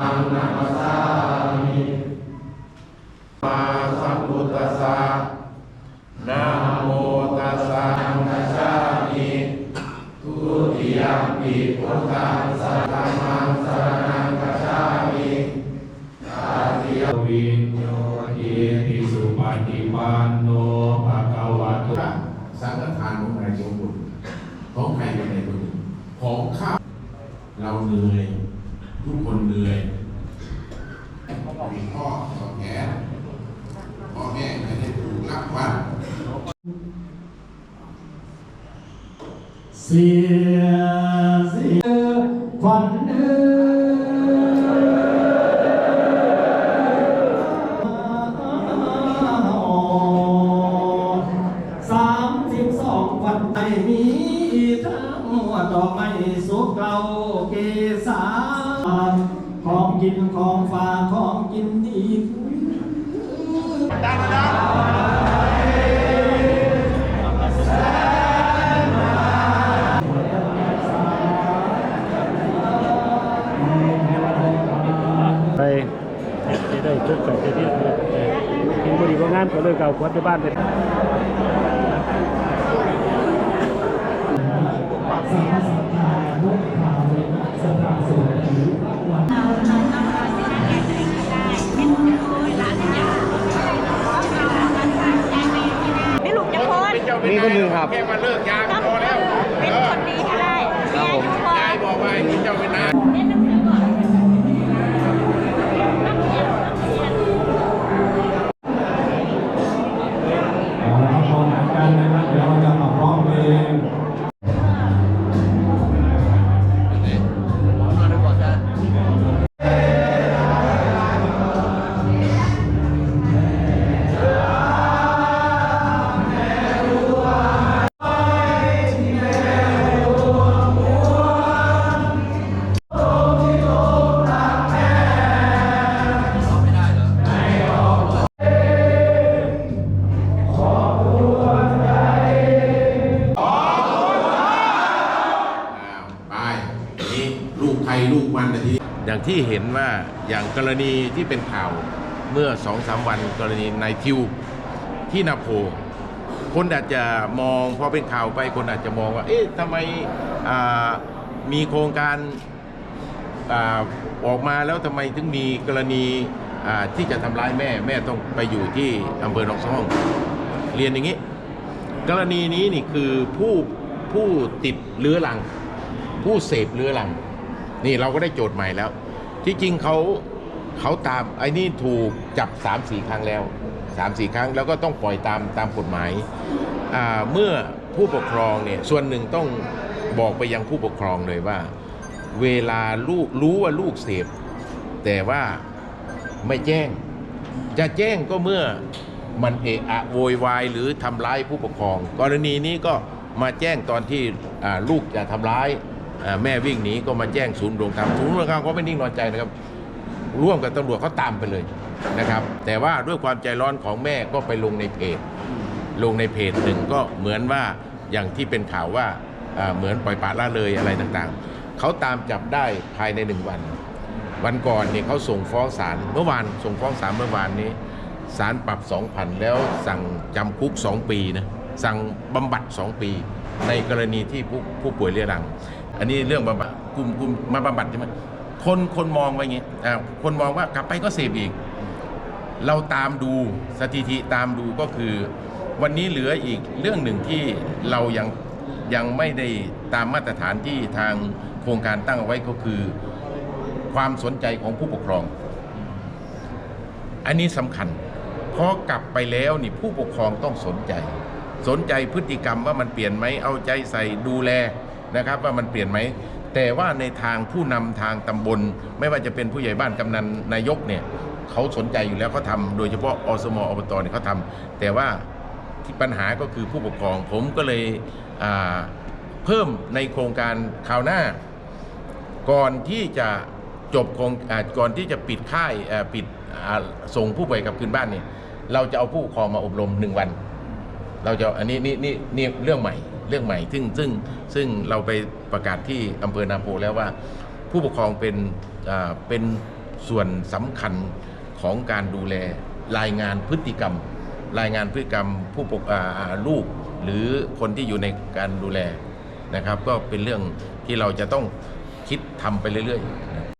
อังนามาสามิมาสัมพุทธัสสะนะโมตัสสะภะคะชามิทุติยมปิพุทธังสรณังสรณังกัจฉามิตาติยวินโยเยติสุปฏิปันโนภะคะวะโตสังฆทานของใครของบุญของใครเป็นในบุญของข้าเราเหนื่อยทุกคนเหนื่อย มีพ่อสองแขนพ่อแม่ไม่ได้ถูกรับวันเสียเสียขวัญเอ้ยสามสิบสอดอกไม้สุกเกลาเกสา กินของฝากของกินอีกไปจะได้ทุกข์กับที่ที่กินบุหรี่ก็งานก็เลยเก่าควัดในบ้านเป็นนี่ ก็มึงครับ แค่มาเลิกยา วันทีอย่างที่เห็นว่าอย่างกรณีที่เป็นข่าวเมื่อสองสามวันกรณีนายทิวที่นาโพคนอาจจะมองพอเป็นข่าวไปคนอาจจะมองว่า เอ๊ะทำไมมีโครงการอออกมาแล้วทำไมถึงมีกรณีที่จะทำร้ายแม่แม่ต้องไปอยู่ที่อำเภอหนองสอง เรียนอย่างนี้ กรณีนี้นี่คือผู้ผู้ติดเรื้อรัง ผู้เสพเรื้อรัง นี่เราก็ได้โจทย์ใหม่แล้ว ที่จริงเขาเขาตามไอ้นี่ถูกจับ3ามสี่ครั้งแล้ว3ามสี่ครั้งแล้วก็ต้องปล่อยตามตามกฎหมายเมื่อผู้ปกครองเนี่ยส่วนหนึ่งต้องบอกไปยังผู้ปกครองเลยว่า เวลาลูกรู้ว่าลูกเสพแต่ว่าไม่แจ้ง จะแจ้งก็เมื่อมันเอะอะโวยวายหรือทำร้ายผู้ปกครอง กรณีนี้ก็มาแจ้งตอนที่ลูกจะทำร้าย แม่วิ่งหนีก็มาแจ้งศูนย์โรงธรรมศูนย์โรงธรรมก็ไม่นิ่งนอนใจนะครับ ร่วมกับตำรวจเขาตามไปเลยนะครับ แต่ว่าด้วยความใจร้อนของแม่ก็ไปลงในเพจ ลงในเพจหนึ่งก็เหมือนว่าอย่างที่เป็นข่าวว่าอ่าเหมือนปล่อยปละละเลยอะไรต่างๆ เขาตามจับได้ภายในหนึ่งวัน วันก่อนเนี่ยเขาส่งฟ้องศาลเมื่อวานส่งฟ้องศาลเมื่อวานนี้ศาลปรับ 2,000 แล้วสั่งจำคุก 2 ปีนะสั่งบำบัด 2 ปี ในกรณีที่ผู้ผู้ป่วยเรื้อรัง อันนี้เรื่องบำบัดกลุ่มกลุ่มมาบำบัดใช่ไหมคนคนมองว่าอย่างงี้อ่าคนมองว่ากลับไปก็เสพอีก เราตามดูสถิติตามดูก็คือ วันนี้เหลืออีกเรื่องหนึ่งที่เรายังยังไม่ได้ตามมาตรฐานที่ทางโครงการตั้งเอาไว้ก็คือ ความสนใจของผู้ปกครอง อันนี้สำคัญ เพอกลับไปแล้วนี่ผู้ปกครองต้องสนใจ สนใจพฤติกรรมว่ามันเปลี่ยนไหมเอาใจใส่ดูแล นะครับว่ามันเปลี่ยนไหมแต่ว่าในทางผู้นำทางตำบล ไม่ว่าจะเป็นผู้ใหญ่บ้านกำนันนายกเนี่ยเขาสนใจอยู่แล้วเขาทำโดยเฉพาะอสมอบตเนี่ยเขาทำแต่ว่าที่ปัญหาก็คือผู้ปกครองผมก็เลยเพิ่มในโครงการคราวหน้า ก่อนที่จะจบโครงก่อนที่จะปิดค่ายปิดส่งผู้ป่วยกลับคืนบ้านเนี่ยเราจะเอาผู้ปกครองมาอบรมหนึ่งวัน เราจะอันนี้นี่นี่นี่เรื่องใหม่ เรื่องใหม่ซึ่งซึ่งซึ่งเราไปประกาศที่อำเภอนาโพแล้วว่า ผู้ปกครองเป็นอ่าเป็นส่วนสำคัญของการดูแลรายงานพฤติกรรม รายงานพฤติกรรมผู้ปกอ่าอ่าลูกหรือคนที่อยู่ในการดูแลนะครับ ก็เป็นเรื่องที่เราจะต้องคิดทำไปเรื่อยๆ